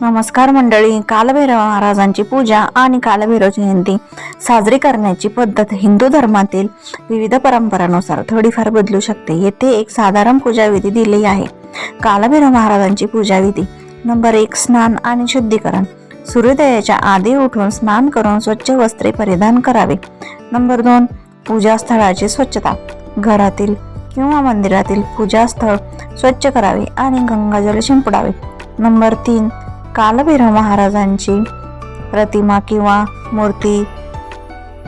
नमस्कार मंडळी कालभैरव महाराजांची पूजा आणि कालभैरव जयंती साजरी करण्याची पद्धत हिंदू धर्मातील विविध परंपरांनुसार थोडीफार बदलू शकते. येथे एक साधारण पूजाविधी दिली आहे. कालभैरव महाराजांची पूजाविधी नंबर एक स्नान आणि शुद्धीकरण. सूर्योदयाच्या आधी उठून स्नान करून स्वच्छ वस्त्रे परिधान करावे. नंबर दोन पूजास्थळाची स्वच्छता. घरातील किंवा मंदिरातील पूजास्थळ स्वच्छ करावे आणि गंगाजल शिंपडावे. नंबर तीन कालभैरव महाराजांची प्रतिमा किंवा मूर्ती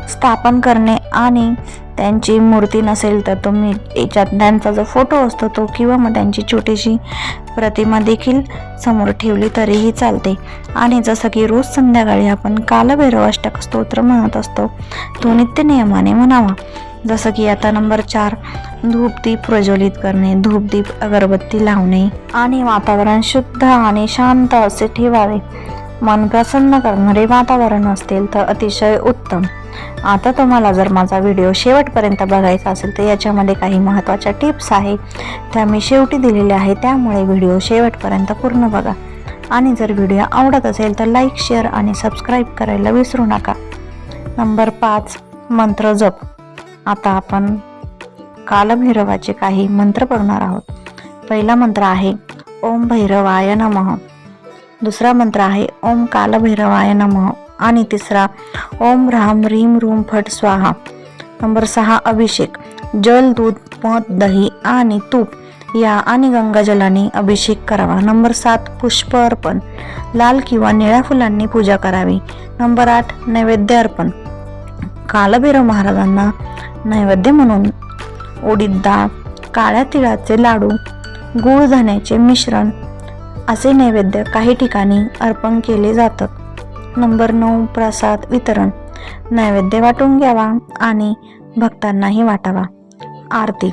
स्थापन करणे आणि त्यांची मूर्ती नसेल तर तुम्ही याच्यात त्यांचा जो फोटो असतो तो किंवा मग त्यांची छोटीशी प्रतिमा देखील समोर ठेवली तरीही चालते. आणि जसं की रोज संध्याकाळी आपण कालभैरव अष्टक स्तोत्र म्हणत असतो तो नित्य नियमाने म्हणावा. जसं की आता नंबर चार धूपदीप प्रज्वलित करणे धूपदीप अगरबत्ती लावणे आणि वातावरण शुद्ध आणि शांत असे ठेवावे. मन प्रसन्न करणारे वातावरण असतील तर अतिशय उत्तम. आता तुम्हाला जर माझा व्हिडिओ शेवटपर्यंत बघायचा असेल तर याच्यामध्ये काही महत्त्वाच्या टिप्स आहे. त्या मी शेवटी दिलेल्या आहे त्यामुळे व्हिडिओ शेवटपर्यंत पूर्ण बघा. आणि जर व्हिडिओ आवडत असेल तर लाईक शेअर आणि सबस्क्राईब करायला विसरू नका. नंबर पाच मंत्र जप. आता आपण कालभैरवाचे काही मंत्र बघणार आहोत. पहिला मंत्र आहे ओम भैरवाय नमः. दुसरा मंत्र आहे ओम कालभैरवाय नमः. आणि तिसरा ओम राम रीम रूम फट स्वाहा. नंबर सहा अभिषेक. जल दूध मध दही आणि तूप या आणि गंगाजलाने अभिषेक करावा. नंबर सात पुष्प अर्पण. लाल किंवा निळ्या फुलांनी पूजा करावी. नंबर आठ नैवेद्य अर्पण. कालभैरव महाराजांना नैवेद्य म्हणून उडीद डाळ काळ्या तिळाचे लाडू गूळ धण्याचे मिश्रण असे नैवेद्य काही ठिकाणी अर्पण केले जातात. नंबर नऊ प्रसाद वितरण. नैवेद्य वाटून घ्यावा आणि भक्तांनाही वाटावा. आरती.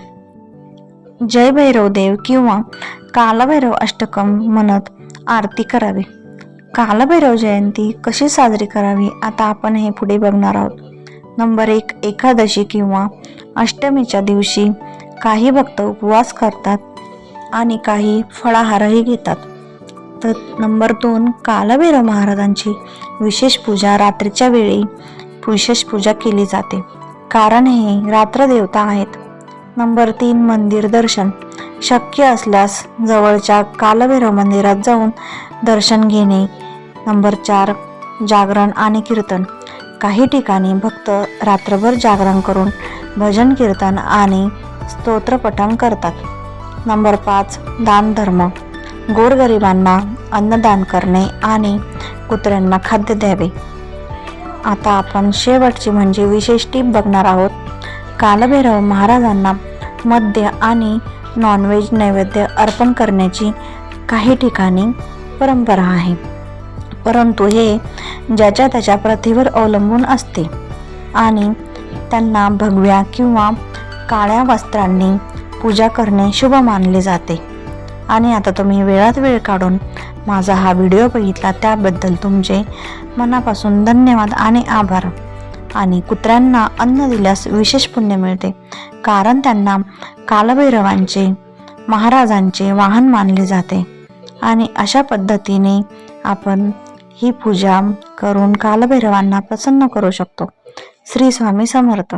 जय भैरव देव किंवा कालभैरव अष्टकम म्हणत आरती करावी. कालभैरव जयंती कशी साजरी करावी आता आपण हे पुढे बघणार आहोत. नंबर एक एकादशी किंवा अष्टमीच्या दिवशी काही भक्त उपवास करतात आणि काही फळाहारही घेतात. तर नंबर दोन कालभैरव महाराजांची विशेष पूजा रात्रीच्या वेळी विशेष पूजा केली जाते. कारण हे रात्रदेवता आहेत. नंबर तीन मंदिर दर्शन. शक्य असल्यास जवळच्या कालभैरव मंदिरात जाऊन दर्शन घेणे. नंबर चार जागरण आणि कीर्तन. काही ठिकाणी भक्त रात्रभर जागरण करून भजन कीर्तन आणि स्तोत्रपठण करतात. नंबर पाच दान धर्म. गोरगरिबांना अन्नदान करणे आणि कुत्र्यांना खाद्य द्यावे. आता आपण शेवटची म्हणजे विशेष टीप बघणार आहोत. कालभैरव महाराजांना मद्य आणि नॉनव्हेज नैवेद्य अर्पण करण्याची काही ठिकाणी परंपरा आहे. परंतु हे ज्याच्या त्याच्या प्रथेवर अवलंबून असते. आणि त्यांना भगव्या किंवा काळ्या वस्त्रांनी पूजा करणे शुभ मानले जाते. आणि आता तुम्ही वेळात वेळ काढून माझा हा व्हिडिओ बघितला त्याबद्दल तुमचे मनापासून धन्यवाद आणि आभार. आणि कुत्र्यांना अन्न दिल्यास विशेष पुण्य मिळते कारण त्यांना कालभैरवांचे महाराजांचे वाहन मानले जाते. आणि अशा पद्धतीने आपण ही पूजा करून कालभैरवांना प्रसन्न करू शकतो. श्री स्वामी समर्थ.